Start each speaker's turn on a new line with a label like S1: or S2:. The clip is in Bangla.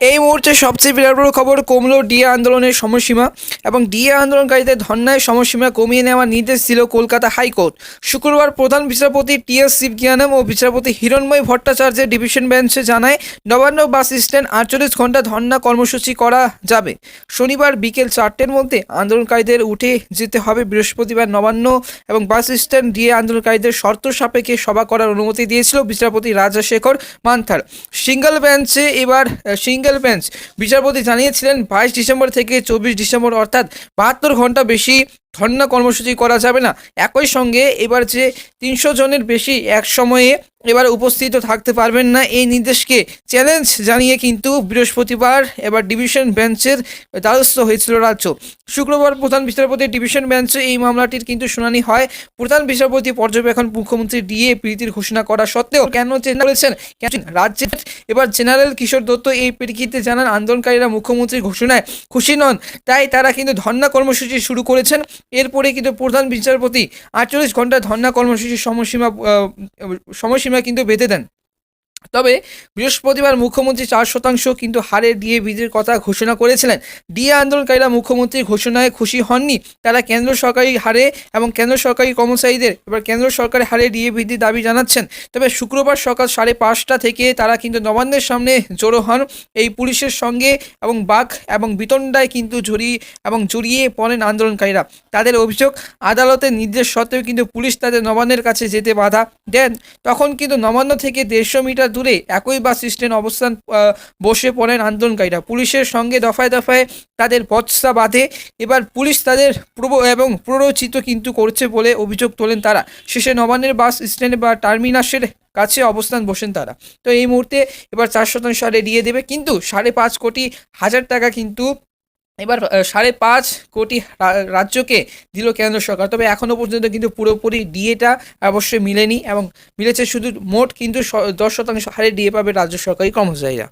S1: এই মুহূর্তে সবচেয়ে বিরাট বড় খবর কমলো ডিএ আন্দোলনের সময়সীমা এবং ডিএ আন্দোলনকারীদের ধর্নায় সময়সীমা কমিয়ে নেওয়ার নির্দেশ দিল কলকাতা হাইকোর্ট। শুক্রবার প্রধান বিচারপতি টি এস শিবজ্ঞানম ও বিচারপতি হিরণময় ভট্টাচার্যের ডিভিশন বেঞ্চে জানায়, নবান্ন বাস স্ট্যান্ড আটচল্লিশ ঘণ্টা ধর্না কর্মসূচি করা যাবে। শনিবার বিকেল চারটের মধ্যে আন্দোলনকারীদের উঠে যেতে হবে বৃহস্পতিবার নবান্ন এবং বাস স্ট্যান্ড ডিএ আন্দোলনকারীদের শর্ত সাপেক্ষে সভা করার অনুমতি দিয়েছিল বিচারপতি রাজাশেখর মান্থার। সিঙ্গেল বেঞ্চে এবার সিঙ্গেল বেঞ্চ। বিচারপতি জানিয়েছিলেন, বাইশ ডিসেম্বর থেকে চব্বিশ ডিসেম্বর অর্থাৎ বাহাত্তর ঘণ্টা বেশি ধর্ণা কর্মসূচি করা যাবে না। একই সঙ্গে এবার যে তিনশো জনের বেশি এক সময়ে এবার উপস্থিত থাকতে পারবেন না এই নির্দেশকে। চ্যালেঞ্জ জানিয়ে কিন্তু বৃহস্পতিবার এবার ডিভিশন বেঞ্চের দ্বারস্থ হয়েছিল রাজ্য। শুক্রবার প্রধান বিচারপতির ডিভিশন বেঞ্চে এই মামলাটির কিন্তু শুনানি হয়। প্রধান বিচারপতি পর্যবেক্ষণ মুখ্যমন্ত্রী ডিএ প্রীতির ঘোষণা করা সত্ত্বেও কেন করেছেন রাজ্যের এবার জেনারেল কিশোর দত্ত এই পরিপ্রেক্ষিতে জানান আন্দোলনকারীরা মুখ্যমন্ত্রীর ঘোষণায় খুশি নন তাই তারা কিন্তু ধর্না কর্মসূচি শুরু করেছেন। এরপরে কিন্তু প্রধান বিচারপতি আটচল্লিশ ঘণ্টা ধর্না কর্মসূচির সময়সীমা আহ, সময়সীমা কিন্তু বেঁধে দেন। তবে বৃহস্পতিবার মুখ্যমন্ত্রী চার শতাংশ কিন্তু হারে ডিএ বৃদ্ধির কথা ঘোষণা করেছিলেন। ডিএ আন্দোলনকারীরা মুখ্যমন্ত্রীর ঘোষণায় খুশি হননি। তারা কেন্দ্র সরকারি হারে এবং কেন্দ্র সরকারি কর্মচারীদের এবার কেন্দ্র সরকারের হারে ডিএ বৃদ্ধির দাবি জানাচ্ছেন। তবে শুক্রবার সকাল সাড়ে পাঁচটা থেকে তারা কিন্তু নবান্নের সামনে জড়ো হন। এই পুলিশের সঙ্গে এবং বাঘ এবং বিতণ্ডায় কিন্তু জড়িয়ে এবং জড়িয়ে পড়েন আন্দোলনকারীরা। তাদের অভিযোগ, আদালতের নির্দেশ সত্ত্বেও কিন্তু পুলিশ তাদের নবান্নের কাছে যেতে বাধা দেন। তখন কিন্তু নবান্ন থেকে দেড়শো মিটার দূরে একই বাস স্ট্যান্ড অবস্থান বসে পড়েন আন্দোলনকারীরা। পুলিশের সঙ্গে দফায় দফায় তাদের বচসা বাঁধে। এবার পুলিশ তাদের প্রব এবং প্ররোচিত কিন্তু করছে বলে অভিযোগ তোলেন তারা। শেষে নবান্নের বাস স্ট্যান্ড বা টার্মিনাসের কাছে অবস্থান বসেন তারা। তো এই মুহূর্তে এবার চার শতাংশ হারে দিয়ে দেবে। কিন্তু সাড়ে পাঁচ কোটি হাজার টাকা কিন্তু এবার সাড়ে পাঁচ কোটি রাজ্যকে দিল কেন্দ্র সরকার। তবে এখনও পর্যন্ত কিন্তু পুরোপুরি ডিএটা অবশ্যই মিলেনি এবং মিলেছে শুধু মোট কিন্তু দশ শতাংশ হারে ডিএ পাবে রাজ্য সরকারি কর্মচারীরা।